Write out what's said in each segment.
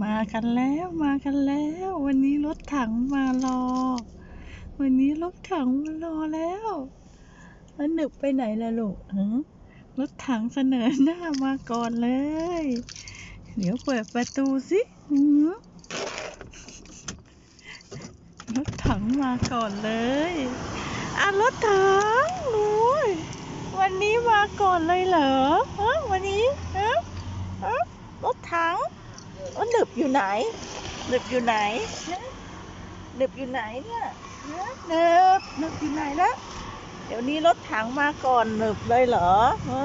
มากันแล้วมากันแล้ว วันนี้รถถังมารอ วันนี้รถถังมารอแล้วแล้วหนึบไปไหนล่ะลูกรถถังเสนอหน้ามาก่อนเลย เดี๋ยวเปิดประตูสิรถถังมาก่อนเลยอะรถถังโอ้ยวันนี้มาก่อนเลยเหรอฮะวันนี้ฮะฮะรถถัง ว่าหนึบอยู่ไหน หนึบอยู่ไหนหนึบอยู่ไหนเนี่ยหนึบหนึบอยู่ไหนละเดี๋ยวนี้รถถังมาก่อนหนึบเลยเหรอฮะ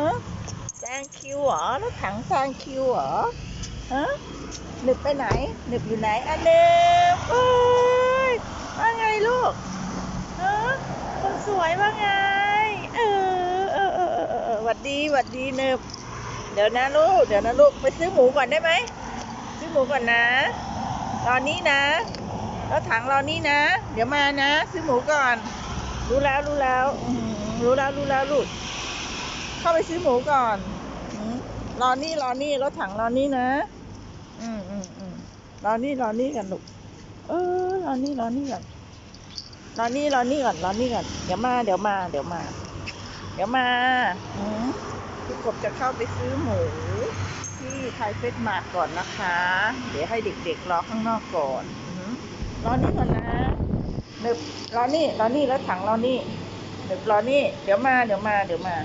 แซงคิวเหรอรถถังแซงคิวเหรอฮะหนึบไปไหนหนึบอยู่ไหนอะหนึบเอ้ยว่าไงลูกฮะคนสวยว่าไงเออเออเออเออหวัดดีหวัดดีหนึบเดี๋ยวนะลูกเดี๋ยวนะลูกไปซื้อหมูก่อนได้ไหม ซื้อหมูก่อนนะรอนี้นะ แล้วถังรอนี้นะ เดี๋ยวมานะ ซื้อหมูก่อน รู้แล้วรู้แล้วรู้แล้วรู้แล้วลูกเข้าไปซื้อหมูก่อนรอนี่รอนี่รถถังรอนี่นะ อืมอืมอืมรอนี่รอนี่กันลูกเออรอนี่รอนี่ก่อนรอนี่รอนี่ก่อนรอนี่ก่อนเดี๋ยวมาเดี๋ยวมา เดี๋ยวมา เดี๋ยวมาอืมพี่กบจะเข้าไปซื้อหมู ที่ไทยเฟสมาก่อนนะคะ เดี๋ยวให้เด็กๆรอข้างนอกก่อนอือหือรอนี่ก่อนนะเด็บรอนี่รอนี่แล้วถังรอนี่เด็บรอนี่ เดี๋ยวมา เดี๋ยวมา เดี๋ยวมา